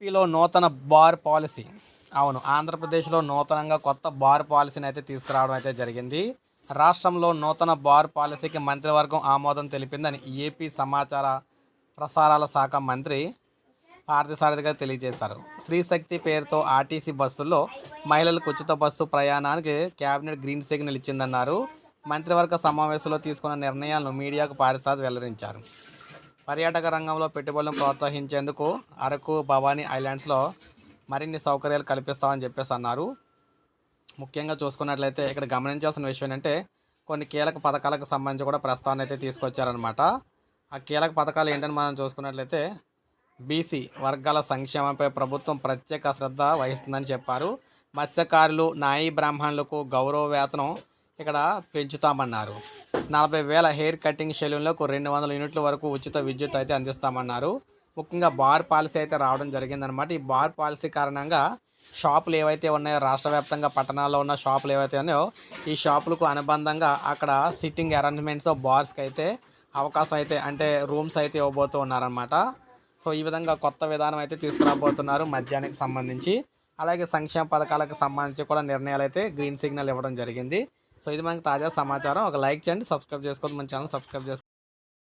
ఏపీలో నూతన bar policy. అవును ఆంధ్రప్రదేశ్లో నూతనంగా కొత్త బార్ పాలసీని అయితే తీసుకురావడం అయితే జరిగింది. రాష్ట్రంలో నూతన బార్ పాలసీకి మంత్రివర్గం ఆమోదం తెలిపిందని ఏపీ సమాచార ప్రసారాల శాఖ మంత్రి పార్థసారథి గారు తెలియజేశారు. శ్రీశక్తి పేరుతో ఆర్టీసీ బస్సుల్లో మహిళలకు ఉచిత బస్సు ప్రయాణానికి కేబినెట్ గ్రీన్ సిగ్నల్ ఇచ్చిందన్నారు. మంత్రివర్గ సమావేశంలో తీసుకున్న నిర్ణయాలను మీడియాకు పారిసాద్ వెల్లడించారు. పర్యాటక రంగంలో పెట్టుబడులను ప్రోత్సహించేందుకు అరకు భవానీ ఐలాండ్స్లో మరిన్ని సౌకర్యాలు కల్పిస్తామని చెప్పేసి అన్నారు. ముఖ్యంగా చూసుకున్నట్లయితే ఇక్కడ గమనించాల్సిన విషయం ఏంటంటే కొన్ని కీలక పథకాలకు సంబంధించి కూడా ప్రస్తావన అయితే తీసుకొచ్చారనమాట ఆ కీలక పథకాలు ఏంటని మనం చూసుకున్నట్లయితే బీసీ వర్గాల సంక్షేమంపై ప్రభుత్వం ప్రత్యేక శ్రద్ధ వహిస్తుందని చెప్పారు. మత్స్యకారులు నాయీ బ్రాహ్మణులకు గౌరవ వేతనం ఇక్కడ పెంచుతామన్నారు. నలభై వేల హెయిర్ కటింగ్ సెలూన్లకు రెండు వందల యూనిట్ల వరకు ఉచిత విద్యుత్ అయితే అందిస్తామన్నారు. ముఖ్యంగా బార్ పాలసీ అయితే రావడం జరిగిందనమాట ఈ బార్ పాలసీ కారణంగా షాపులు ఏవైతే ఉన్నాయో రాష్ట్ర వ్యాప్తంగా పట్టణాల్లో ఉన్న షాపులు ఏవైతే ఉన్నాయో ఈ షాపులకు అనుబంధంగా అక్కడ సిట్టింగ్ అరేంజ్మెంట్స్ బార్స్కి అయితే అవకాశం అయితే అంటే రూమ్స్ అయితే ఇవ్వబోతూ ఉన్నారనమాట సో ఈ విధంగా కొత్త విధానం అయితే తీసుకురాబోతున్నారు మద్యానికి సంబంధించి. అలాగే సంక్షేమ పథకాలకు సంబంధించి కూడా నిర్ణయాలు అయితే గ్రీన్ సిగ్నల్ ఇవ్వడం జరిగింది. సో ఇది మనకి తాజా సమాచారం. ఒక లైక్ చేయండి సబ్స్క్రైబ్ చేసుకోవద్దు మన ఛానల్ సబ్స్క్రైబ్ చేసుకోండి.